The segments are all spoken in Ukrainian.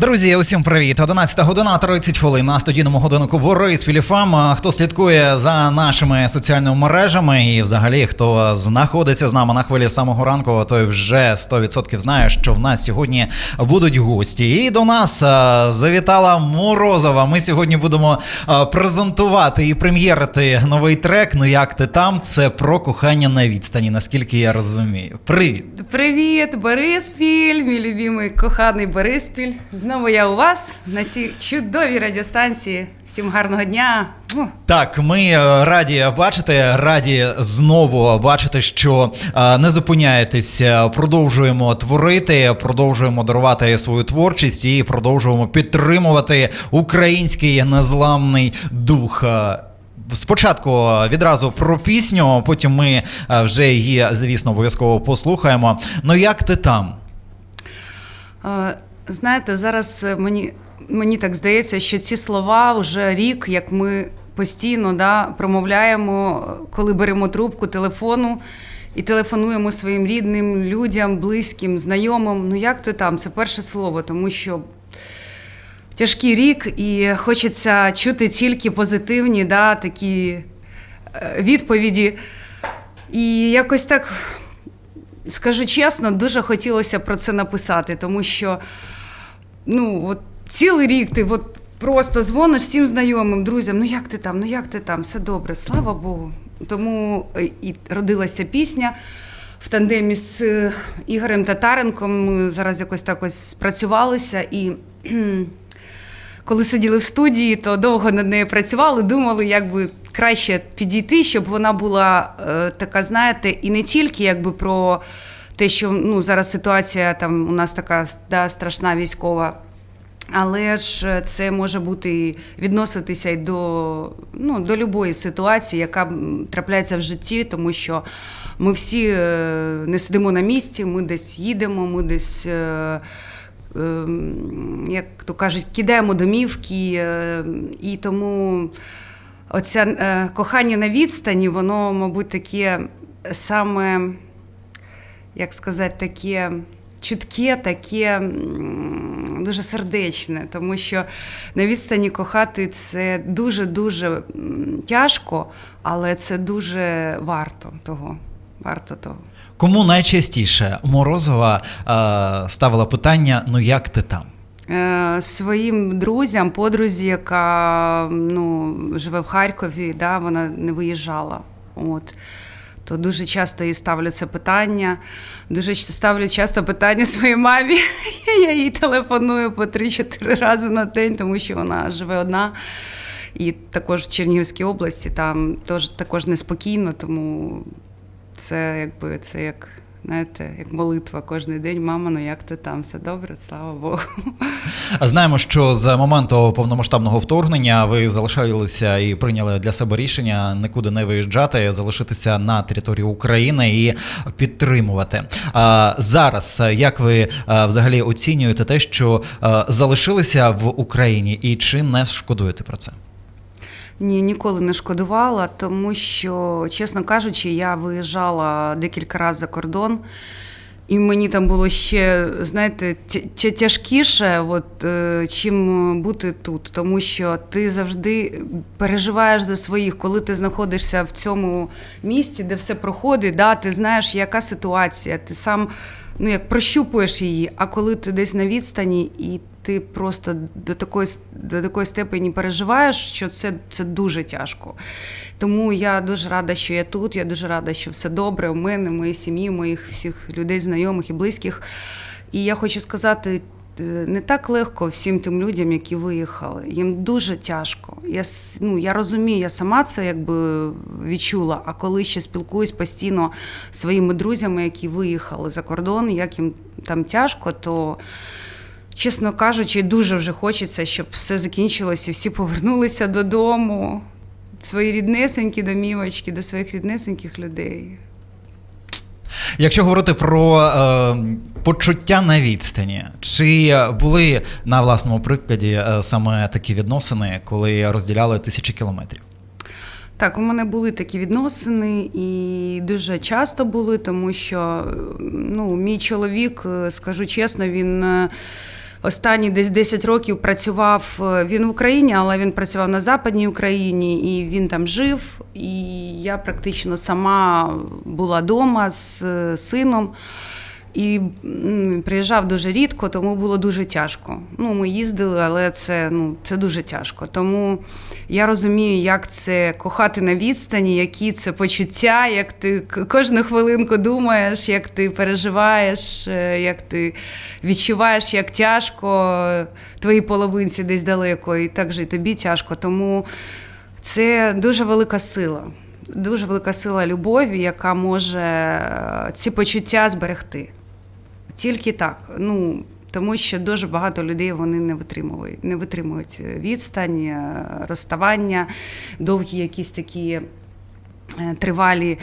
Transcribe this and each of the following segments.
Друзі, усім привіт! 11 година 30 хвилин на студійному годиннику Борис Філіфам. Хто слідкує за нашими соціальними мережами і взагалі хто знаходиться з нами на хвилі самого ранку, той вже 100% знає, що в нас сьогодні будуть гості. І до нас завітала Морозова. Ми сьогодні будемо презентувати і прем'єрити новий трек. Ну як ти там? Це про кохання на відстані, наскільки я розумію. Привіт! Привіт, Бориспіль, мій любимий коханий Бориспіль. Знову я у вас на цій чудовій радіостанції. Всім гарного дня. Так, ми е, раді бачити, раді знову бачити, що е, не зупиняєтеся, продовжуємо творити, продовжуємо дарувати свою творчість і продовжуємо підтримувати український незламний дух. Е, Спочатку відразу про пісню, потім ми е, вже її, звісно, обов'язково послухаємо. Ну як ти там? Знаєте, зараз е, мені, мені так здається, що ці слова вже рік, як ми постійно да, промовляємо, коли беремо трубку телефону і телефонуємо своїм рідним людям, близьким, знайомим. Ну як ти там? Це перше слово, тому що тяжкий рік, і хочеться чути тільки позитивні, да, такі е, відповіді. І якось так, скажу чесно, дуже хотілося про це написати, тому що ну, от цілий рік ти от просто дзвониш всім знайомим, друзям, ну як ти там, ну як ти там, все добре, слава Богу. Тому е, і родилася пісня в тандемі з е, Ігорем Татаренком. Ми зараз якось так ось спрацювалися і. коли сиділи в студії, то довго над нею працювали, думали, як би краще підійти, щоб вона була е, така, знаєте, і не тільки якби про те, що ну, зараз ситуація там у нас така да, страшна військова. Але ж е, це може бути відноситися й до, ну, до любої ситуації, яка трапляється в житті, тому що ми всі е, не сидимо на місці, ми десь їдемо, ми десь. е, ем, як то кажуть, кидаємо домівки, і тому оця е, кохання на відстані, воно, мабуть, таке саме, як сказати, таке. Чутке, таке дуже сердечне, тому що на відстані кохати це дуже-дуже тяжко, але це дуже варто того. Варто того. Кому найчастіше Морозова е, ставила питання: ну як ти там? Е, Своїм друзям, подрузі, яка ну, живе в Харкові, да, вона не виїжджала. От. То дуже часто їй ставлю це питання. Дуже ставлю часто питання своїй мамі. Я їй телефоную по 3-4 рази на день, тому що вона живе одна. І також в Чернігівській області там теж, також неспокійно, тому це якби це як, знаєте, як молитва кожен день. Мама, ну як ти там? Все добре, слава Богу. Знаємо, що з моменту повномасштабного вторгнення ви залишалися і прийняли для себе рішення нікуди не виїжджати, залишитися на території України і підтримувати. А зараз е, як ви е, взагалі оцінюєте те, що е, залишилися в Україні, і чи не шкодуєте про це? Ні, ніколи не шкодувала, тому що, чесно кажучи, я виїжджала декілька разів за кордон. І мені там було ще, знаєте, тя- тя- тяжкіше, от, е, чим бути тут. Тому що ти завжди переживаєш за своїх, коли ти знаходишся в цьому місці, де все проходить, да, ти знаєш, яка ситуація, ти сам ну, як прощупуєш її, а коли ти десь на відстані і ти просто до такої, до такої степені переживаєш, що це, це дуже тяжко. Тому я дуже рада, що я тут. Я дуже рада, що все добре у мене, моїй сім'ї, моїх всіх людей, знайомих і близьких. І я хочу сказати. е, Не так легко всім тим людям, які виїхали. Їм дуже тяжко. Я, ну, я розумію, я сама це якби відчула. А коли ще спілкуюсь постійно своїми друзями, які виїхали за кордон, як їм там тяжко, то чесно кажучи, дуже вже хочеться, щоб все закінчилося всі повернулися додому, свої ріднесенькі домівочки, до своїх ріднесеньких людей. Якщо говорити про е, почуття на відстані, чи були на власному прикладі е, саме такі відносини, коли розділяли тисячі кілометрів? Так, у мене були такі відносини і дуже часто були, тому що ну, мій чоловік, е, скажу чесно, він е, останні десь 10 років працював. е, Він в Україні, але він працював на Западній Україні, і він там жив. І я практично сама була вдома з е, сином. І приїжджав дуже рідко, тому було дуже тяжко. Ну, ми їздили, але це, ну, це дуже тяжко. Тому я розумію, як це кохати на відстані, які це почуття, як ти кожну хвилинку думаєш, як ти переживаєш, е, як ти відчуваєш, як тяжко твоїй половинці десь далеко, і так же і тобі тяжко. Тому це дуже велика сила. Дуже велика сила любові, яка може е, ці почуття зберегти. Тільки так. Ну, тому що дуже багато людей вони не витримують, не витримують відстань, е, розставання, довгі якісь такі е, тривалі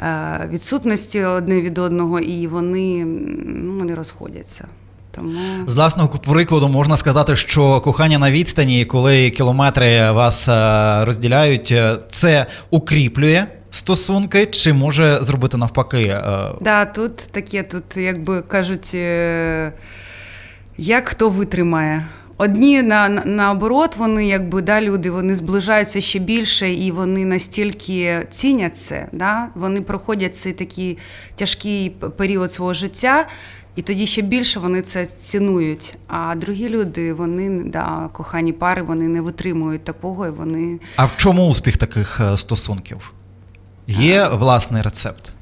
е, відсутності одне від одного, і вони ну, вони розходяться. Тому З власного прикладу можна сказати, що кохання на відстані, коли кілометри вас е, розділяють, е, це укріплює стосунки, чи може зробити навпаки? е, Да, тут таке, тут, якби кажуть, е, як хто витримає. Одні на, на, наоборот, вони якби да, люди вони зближаються ще більше і вони настільки цінять це. Да? Вони проходять цей такий тяжкий період свого життя, і тоді ще більше вони це цінують. А другі люди, вони да, кохані пари, вони не витримують такого, і вони А в чому успіх таких е, стосунків? Є власний рецепт.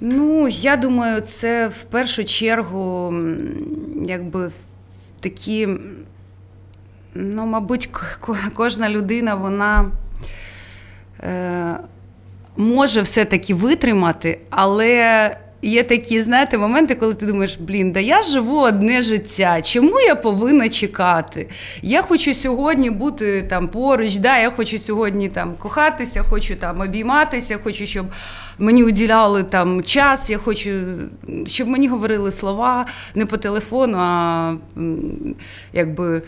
Ну, я думаю, це в першу чергу, якби такі, ну, мабуть, кожна людина, вона е, може все-таки витримати, але. Є такі, знаєте, моменти, коли ти думаєш, блін, да я живу одне життя. Чому я повинна чекати? Я хочу сьогодні бути там поруч, да, я хочу сьогодні там кохатися, хочу там обійматися, хочу, щоб мені уділяли там час, я хочу, щоб мені говорили слова не по телефону, а якби.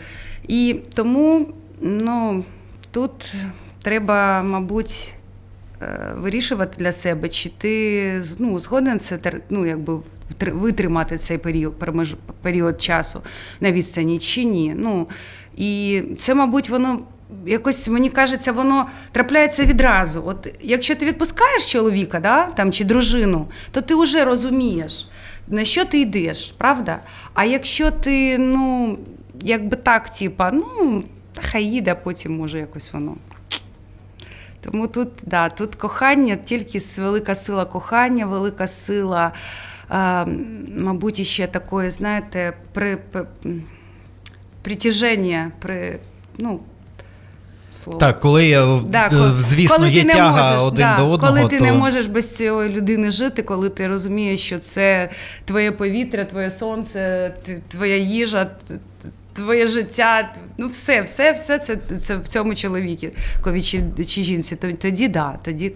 І тому ну, тут треба, мабуть вирішувати для себе, чи ти ну, згоден це ну, якби витримати цей період, період часу на відстані, чи ні. Ну, і це, мабуть, воно. Якось мені кажеться, воно трапляється відразу. От якщо ти відпускаєш чоловіка, да, там, чи дружину, то ти вже розумієш, на що ти йдеш, правда? А якщо ти, ну, якби так, типа, ну, хай їде, потім може якось воно. Тому тут, да, тут кохання, тільки велика сила кохання, велика сила, е, мабуть, ще такої, знаєте, при, при, притяження, при, ну, слово. Так, коли, в- Да, е, звісно, коли є тяга можеш, один да, до одного, Коли ти то не можеш без цієї людини жити, коли ти розумієш, що це твоє повітря, твоє сонце, твоя їжа, твоє життя, ну все, все, все це, це в цьому чоловіки чи, чи жінці. То- Тоді да, тоді.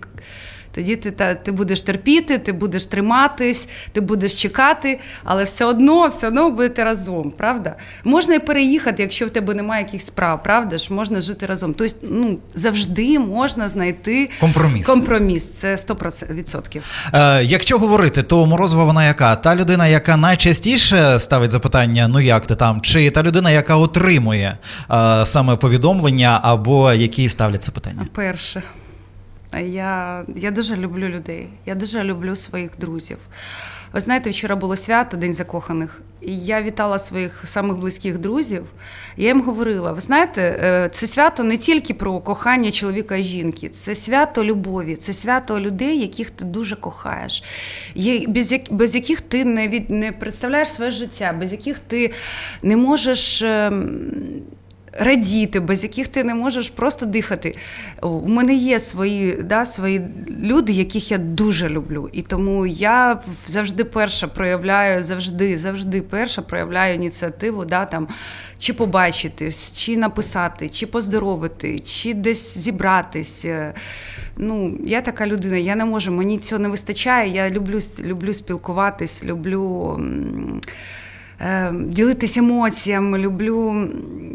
Тоді ти, та, ти будеш терпіти, ти будеш триматись, ти будеш чекати, але все одно, все одно будете разом, правда? Можна і переїхати, якщо в тебе немає якихось справ, правда ж, можна жити разом. Тобто, ну, завжди можна знайти компроміс. компроміс. Це 100%. Е, якщо говорити, то Морозова вона яка? Та людина, яка найчастіше ставить запитання, ну як ти там, чи та людина, яка отримує е, саме повідомлення, або які ставлять це питання? Перше. Я, я дуже люблю людей. Я дуже люблю своїх друзів. Ви знаєте, вчора було свято День закоханих, і я вітала своїх самих близьких друзів. Я їм говорила: ви знаєте, е, це свято не тільки про кохання чоловіка і жінки, це свято любові, це свято людей, яких ти дуже кохаєш, без, без яких ти не, від, не представляєш своє життя, без яких ти не можеш. Радіти, без яких ти не можеш просто дихати. У мене є свої, да, свої люди, яких я дуже люблю. І тому я завжди перша проявляю, завжди, завжди перша проявляю ініціативу, да, там, чи побачитись, чи написати, чи поздоровити, чи десь зібратись. Е, Ну, я така людина, я не можу, мені цього не вистачає. Я люблю, люблю спілкуватись, люблю. Е, ділитися емоціями, люблю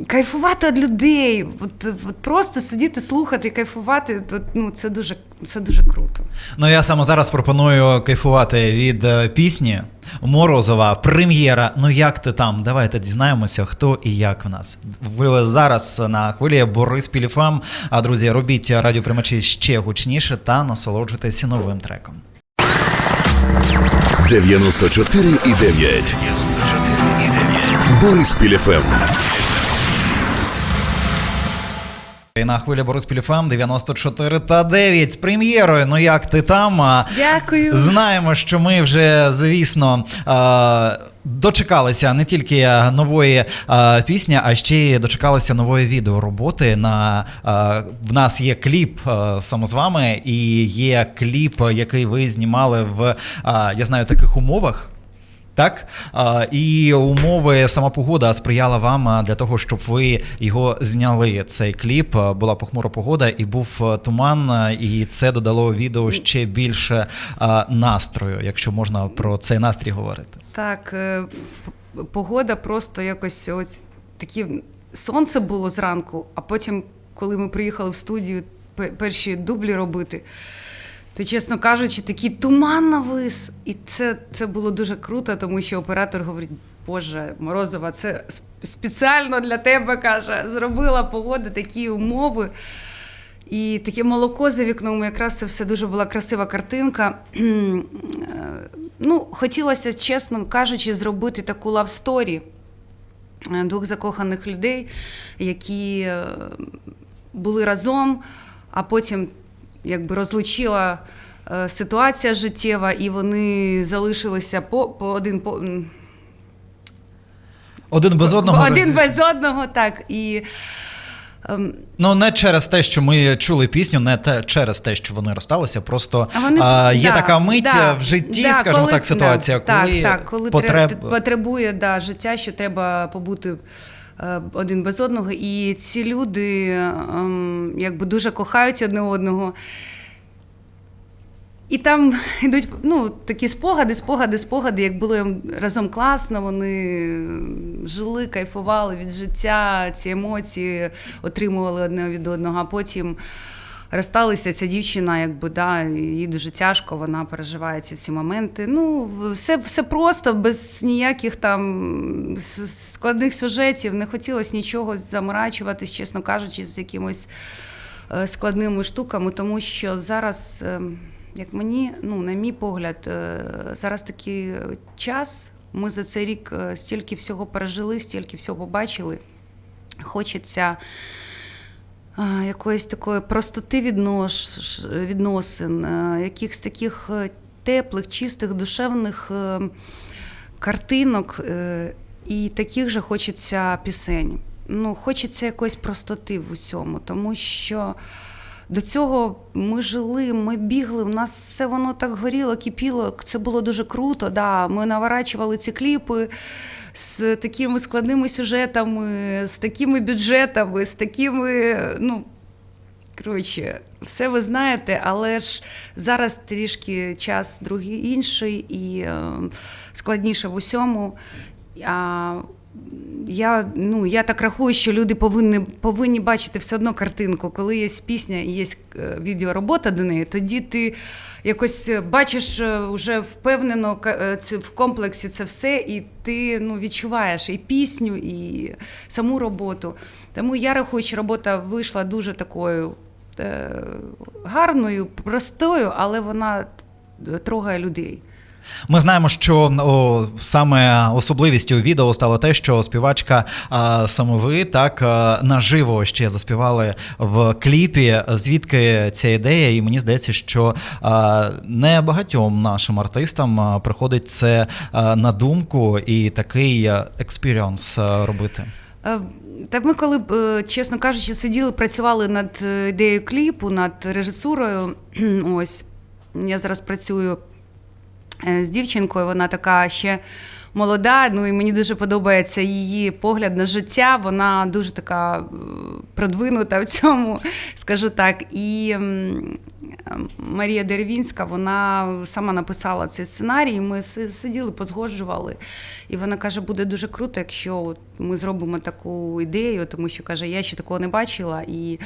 кайфувати від людей. От, от просто сидіти, слухати, кайфувати. От, ну, це дуже, це дуже круто. Ну я саме зараз пропоную кайфувати від е, пісні Морозова, прем'єра. Ну як ти там? Давайте дізнаємося, хто і як в нас. Ви зараз на хвилі Борис Піліфам. А друзі, робіть радіоприймачі ще гучніше та насолоджуйтесь новим треком. 94,9. Борис Піліфем. І на хвилі Борис Піліфам 94 та 9 з прем'єрою. Ну як ти там? Дякую. Знаємо, що ми вже, звісно, е, дочекалися не тільки нової е, пісні, а ще й дочекалися нової відеороботи. На е, в нас є кліп е, саме з вами, і є кліп, який ви знімали в е, я знаю таких умовах. Так, і умови, сама погода сприяла вам для того, щоб ви його зняли. Цей кліп була похмура погода і був туман, і це додало відео ще більше настрою, якщо можна про цей настрій говорити. Так, е, погода просто якось ось такі сонце було зранку, а потім, коли ми приїхали в студію перші дублі робити, то, чесно кажучи, такий туман навис. І це, це було дуже круто, тому що оператор говорить. Боже, Морозова, це спеціально для тебе каже, зробила погода такі умови. І таке молоко за вікном, якраз це все дуже була красива картинка. Е, ну, хотілося, чесно кажучи, зробити таку лавсторі двох закоханих людей, які е, були разом, а потім якби розлучила е, ситуація життєва, і вони залишилися по, по один по. Один без одного один без одного, так. І, ем, Ну не через те, що ми чули пісню, не те через те, що вони розсталися. Просто А вони а, є да, така мить да, в житті, да, скажімо коли- так, ситуація, да, коли, так, так, коли потреб... потребує да, життя, що треба побути е, один без одного. І ці люди ем, якби дуже кохають одне одного. І там йдуть ну, такі спогади, спогади, спогади, як було їм разом класно, вони жили, кайфували від життя, ці емоції отримували одне від одного, а потім розсталися ця дівчина, якби да, їй дуже тяжко, вона переживає ці всі моменти. Ну, все, все просто, без ніяких там складних сюжетів, не хотілося нічого заморачуватись, чесно кажучи, з якимось е, складними штуками, тому що зараз, е, як мені, ну, на мій погляд, е, зараз такий час. Ми за цей рік стільки всього пережили, стільки всього побачили. Хочеться якоїсь такої простоти віднос, відносин, якихось таких е, теплих, чистих, душевних е, картинок, е, і таких же хочеться пісень. Ну, хочеться якоїсь простоти в усьому, тому що до цього ми жили, ми бігли, у нас все воно так горіло, кипіло. Це було дуже круто. Да. Ми наворачували ці кліпи з такими складними сюжетами, з такими бюджетами, з такими. ну, Коротше, все ви знаєте, але ж зараз трішки час другий інший і е, складніше в усьому. А я, ну, я так рахую, що люди повинні, повинні бачити все одно картинку. Коли є пісня і є е, відеоробота до неї, тоді ти якось бачиш е, вже впевнено ка- е, це в комплексі це все, і ти ну, відчуваєш і пісню, і саму роботу. Тому я рахую, що робота вийшла дуже такою гарною, простою, але вона трогає людей. Ми знаємо, що о, саме особливістю відео стало те, що співачка а, саме ви так а, наживо ще заспівали в кліпі. Звідки ця ідея? І мені здається, що а, не багатьом нашим артистам приходить це а, на думку і такий експіріонс робити. Е, Так ми, коли, б, е, чесно кажучи, сиділи, працювали над е, ідеєю кліпу, над режисурою. Ось я зараз працюю з дівчинкою. Вона така ще молода. Ну і мені дуже подобається її погляд на життя. Вона дуже така е, продвинута в цьому, скажу так. І е, Марія Деревінська, вона сама написала цей сценарій. Ми сиділи, позгоджували. І вона каже, буде дуже круто, якщо ми зробимо таку ідею, тому що каже, я ще такого не бачила. І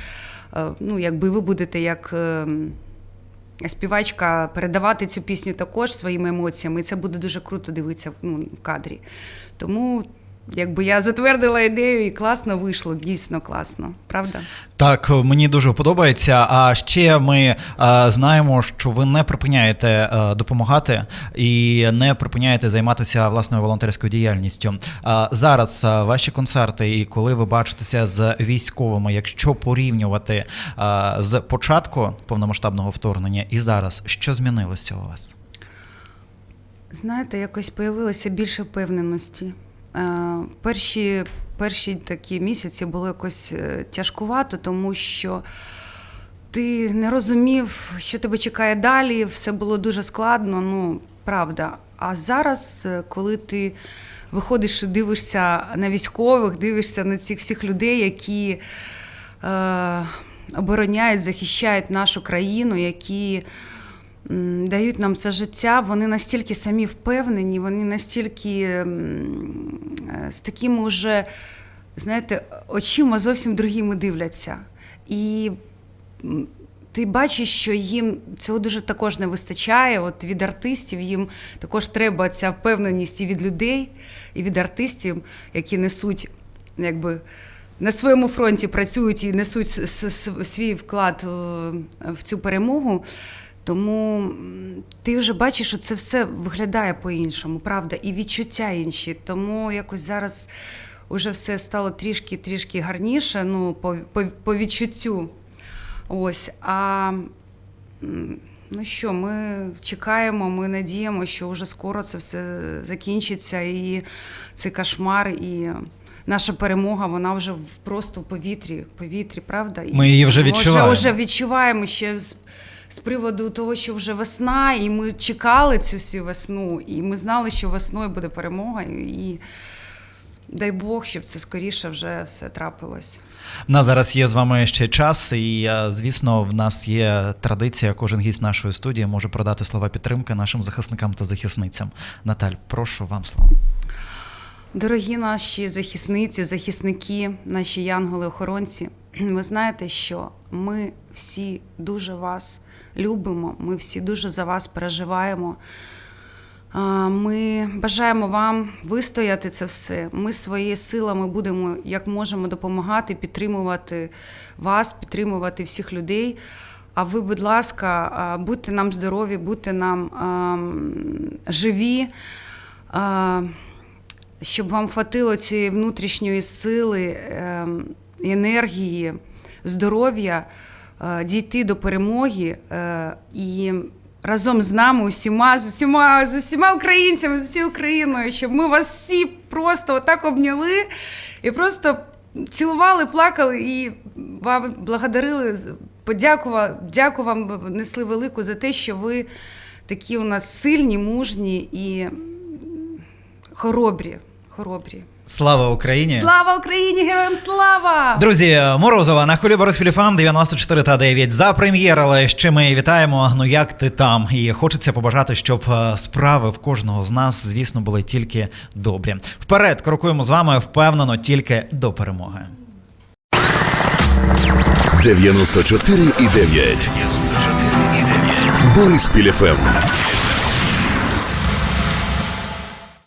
е, ну, якби ви будете як. Співачка передавати цю пісню також своїми емоціями, і це буде дуже круто дивитися ну, в кадрі. Тому якби я затвердила ідею і класно вийшло, дійсно класно, правда? Так, мені дуже подобається. А ще ми е, знаємо, що ви не припиняєте е, допомагати і не припиняєте займатися власною волонтерською діяльністю. А зараз е, ваші концерти, і коли ви бачитеся з військовими, якщо порівнювати е, з початку повномасштабного вторгнення і зараз, що змінилося у вас? Знаєте, якось появилося більше впевненості. Е, Перші, перші такі місяці було якось е, тяжкувато, тому що ти не розумів, що тебе чекає далі, все було дуже складно, ну, правда. А зараз, е, коли ти виходиш і дивишся на військових, дивишся на цих всіх людей, які е, обороняють, захищають нашу країну, які дають нам це життя, вони настільки самі впевнені, вони настільки е, з такими вже, знаєте, очима зовсім другими дивляться. І ти бачиш, що їм цього дуже також не вистачає. От від артистів їм також треба ця впевненість і від людей, і від артистів, які несуть якби. На своєму фронті працюють і несуть свій вклад е, в цю перемогу. Тому ти вже бачиш, що це все виглядає по-іншому, правда, і відчуття інші. Тому якось зараз вже все стало трішки-трішки гарніше, ну, по, по, по відчуттю. Ось. А ну що, ми чекаємо, ми надіємо, що вже скоро це все закінчиться, і цей кошмар, і наша перемога, вона вже просто в повітрі, повітрі, правда? Ми її вже відчуваємо. Вже, вже відчуваємо ще з, приводу того, що вже весна, і ми чекали цю всю весну, і ми знали, що весною буде перемога, і, дай Бог, щоб це скоріше вже все трапилось. У нас зараз є з вами ще час, і е, звісно, в нас є традиція. Кожен гість нашої студії може продати слова підтримки нашим захисникам та захисницям. Наталь, прошу вам слово. Дорогі наші захисниці, захисники, наші янголи-охоронці, ви знаєте, що ми всі дуже вас любимо, ми всі дуже за вас переживаємо. Ми бажаємо вам вистояти це все. Ми своїми силами будемо як можемо допомагати, підтримувати вас, підтримувати всіх людей. А ви, будь ласка, будьте нам здорові, будьте нам ам, живі. А, щоб вам хватило цієї внутрішньої сили, ем, енергії, здоров'я е, дійти до перемоги е, і разом з нами, усіма, з усіма, з усіма українцями, з усією Україною, щоб ми вас всі просто отак обняли і просто цілували, плакали і вам благодарили, подякували, дяку вам несли велику за те, що ви такі у нас сильні, мужні і хоробрі. Хоробрі. Слава Україні! Слава Україні! Героям слава! Друзі, Морозова на хвилі Борисфіліфам 94 та 9 за прем'єрили. Ще ми вітаємо. Ну як ти там? І хочеться побажати, щоб е, справи в кожного з нас, звісно, були тільки добрі. Вперед крокуємо з вами впевнено тільки до перемоги. 94 і 9. Борис Піліфем.